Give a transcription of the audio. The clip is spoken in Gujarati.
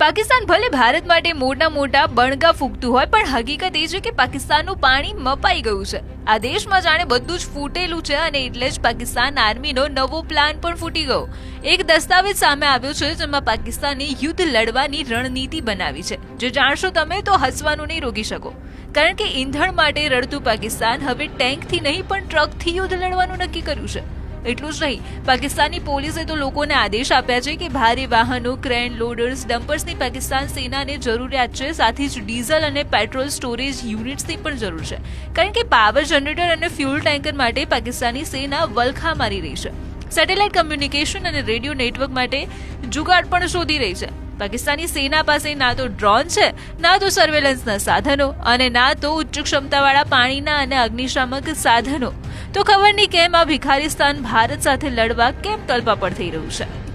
પાકિસ્તાન ભલે ભારત માટે મોટા મોટા બણગા ફૂંકતું હોય, પણ હકીકત એ છે કે પાકિસ્તાનનું પાણી મપાઈ ગયું છે. આ દેશમાં જાણે બધું જ ફૂટેલું છે અને એટલે જ પાકિસ્તાન આર્મીનો નવો પ્લાન પણ ફૂટી ગયો. એક દસ્તાવેજ સામે આવ્યો છે, જેમાં પાકિસ્તાને યુદ્ધ લડવાની રણનીતિ બનાવી છે. જે જાણશો તમે, તો હસવાનું નહીં રોકી શકો. કારણ કે ઈંધણ માટે રડતું પાકિસ્તાન હવે ટેન્કથી નહીં, પણ ટ્રકથી યુદ્ધ લડવાનું નક્કી કર્યું છે. એટલું જ નહીં. પાકિસ્તાની પોલીસે તો લોકોને આદેશ આપ્યા છે કે ભારે વાહનો, ક્રેન લોડર્સ, ડમ્પર્સની પાકિસ્તાન સેનાને જરૂરિયાત છે. સાથે જ ડીઝલ અને પેટ્રોલ સ્ટોરેજ યુનિટ્સની પણ જરૂર છે. કારણ કે પાવર જનરેટર અને ફ્યુલ ટેન્કર માટે પાકિસ્તાની સેના વલખા મારી રહી છે. સેટેલાઇટ કમ્યુનિકેશન અને રેડિયો નેટવર્ક માટે જુગાડ પણ શોધી રહી છે. પાકિસ્તાની સેના પાસે ના તો ડ્રોન છે, ના તો સર્વેલન્સના સાધનો અને ના તો ઉચ્ચ ક્ષમતાવાળા પાણીના અને અગ્નિશામક સાધનો. તો ખબર નહીં કેમ આ ભિખારીસ્તાન ભારત સાથે લડવા કેમ તલપાપડ થઈ રહ્યું છે.